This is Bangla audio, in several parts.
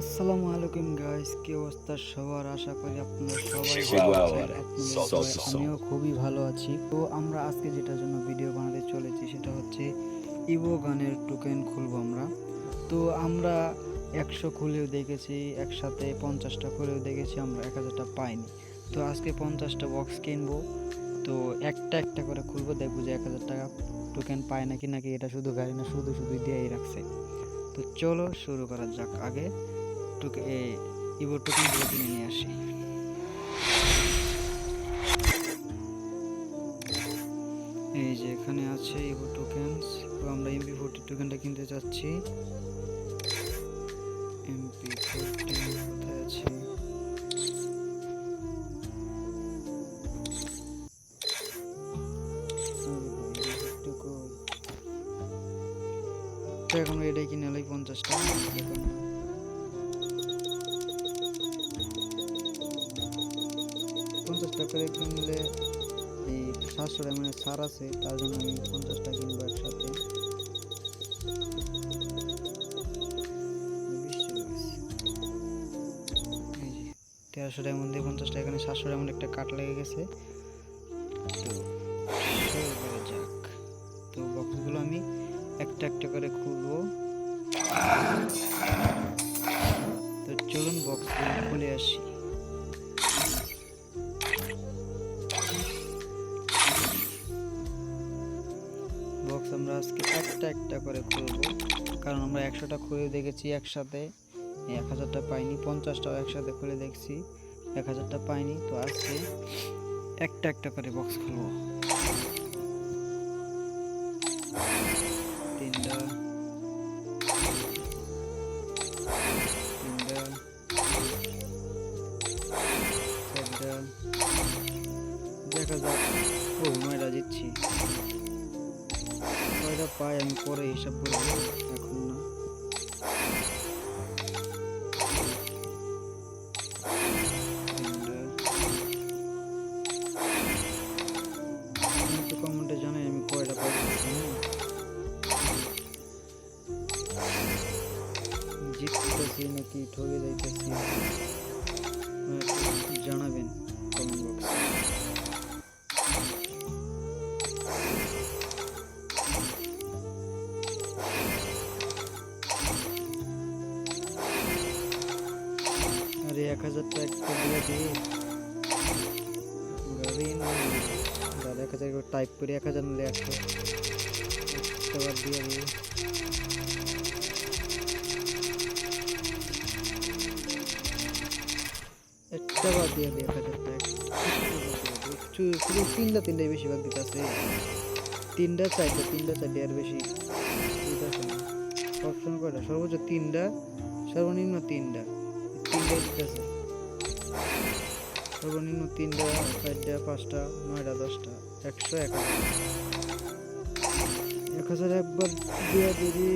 আসসালামু আলাইকুম গাইস কি অবস্থা সবার? আশা করি আপনারা সবাই ভালো আছেন। আমিও খুবই ভালো আছি। তো আমরা আজকে যেটার জন্য ভিডিও বানাতে চলেছি সেটা হচ্ছে ইভো গানের টোকেন খুলবো আমরা। তো আমরা একশো খুলেও দেখেছি একসাথে পঞ্চাশটা খুলেও দেখেছি আমরা এক হাজারটা পাইনি। তো আজকে পঞ্চাশটা বক্স কিনবো। তো একটা একটা করে খুলবো দেখব যে এক হাজার টাকা টোকেন পায় নাকি নাকি এটা শুধু গাড়ি না শুধু শুধু দিয়েই রাখছে। তো চলো শুরু করা যাক আগে। টুকে ইভো টোকেনগুলো কিনে নিয়ে আসি। এই যে এখানে আছে ইভো টোকেনস তো আমরা এমপি ফোরটি টোকেনটা কিনতে যাচ্ছি। এমপি ফোরটি কোথায় আছে? আরে ভাই, MP40 কই? তো এখন এটাই কিনে এলাই পঞ্চাশ টাকা। টাকা করে কিনলে এই সাতশো টাকা মানে ছাড় আছে, তার জন্য আমি পঞ্চাশ টাকা কিনবো একসাথে। তেরোশো মধ্যে পঞ্চাশ টাকা এখানে সাতশো মধ্যে একটা কাট লেগে গেছে। যাক। তো বক্সগুলো আমি একটা একটা করে খুলবো। তো চলুন বক্স খুলে আসি। আমরা আজকে একটা একটা করে খুলবো। কারণ আমরা একশোটা খুলে দেখেছি একসাথে। এক হাজারটা পাইনি, পঞ্চাশটাও একসাথে খুলে দেখছি। এক হাজারটা পাইনি, তো আজকে একটা একটা করে বক্স খুলবো। তিনটা। দেখা যাক। ও, নয়টা দিচ্ছি। কয়টা পাই আমি পরে হিসাব এক হাজারটা একটা দিয়ে এক হাজার টাইপ করে এক হাজার নিলে একশো। বার দিয়ে দিয়ে একটা দিয়ে এক হাজার টাকা তিনটা বেশিরভাগ দিতে তিনটা বেশি সবসময় সর্বোচ্চ তিনটা, সর্বনিম্ন তিনটা। সর্বনিম্ন তিনটা, চারটা, পাঁচটা, নয়টা, দশটা, একশো এক এক হাজার একবার দিয়ে দিদি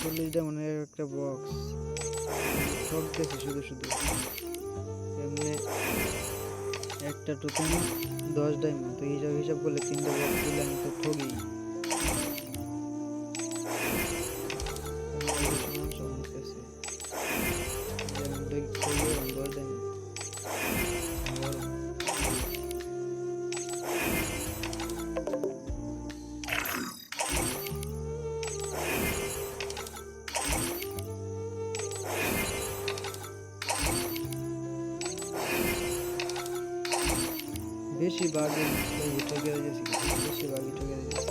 চল্লিশটা মনে একটা বক্স গেছে শুধু শুধু। এমনি একটা টোকেন দশ ডাইমন্ড তো হিসাব হিসাব করলে তিনটা বক্স দিলে আমি তো ঠগি। বেশি বাগে ঠকে গেছি বেশি ঠকে গেছি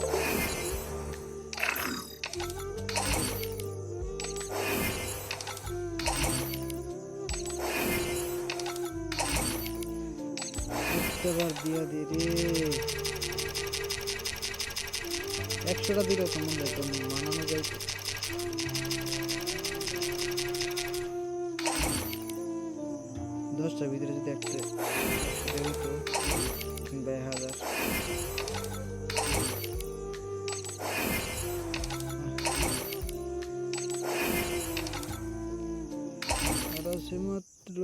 একশোটা দিলেও কেমন যাইতো মানানো যাইতো দশটার ভিতরে যদি একটা আছে মাত্র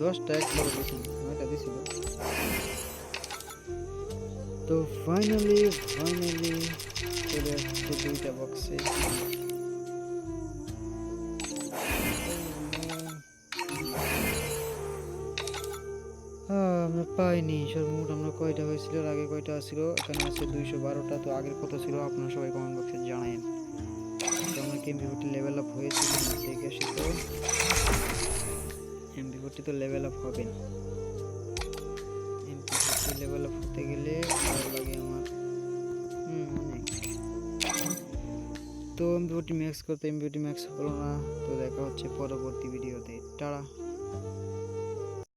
দশটা দিয়েছিল। তো ফাইনালি ফাইনালি চলে আসছে দুইটা বক্সে আমরা পাইনি। সর্বমোট আমরা কয়টা হয়েছিল? আগে কয়টা ছিল এখানে আছে দুইশো বারোটা। তো আগের কত ছিল, আপনারা সবাই কমেন্ট বক্সে জানায়েন। তো আমরা কি এমবি ফোরটি লেভেল আপ হয়েছিল না দেখে আসি তো এমবি ফোরটি তো লেভেল আপ হবে না। এমপি ফোরটি লেভেল আপ হতে গেলে ভালো লাগে আমার অনেক। তো এমবি ফোরটি ম্যাক্স করতে, এমবি ফোরটি ম্যাক্স হলো না। তো দেখা হচ্ছে পরবর্তী ভিডিওতে টাড়া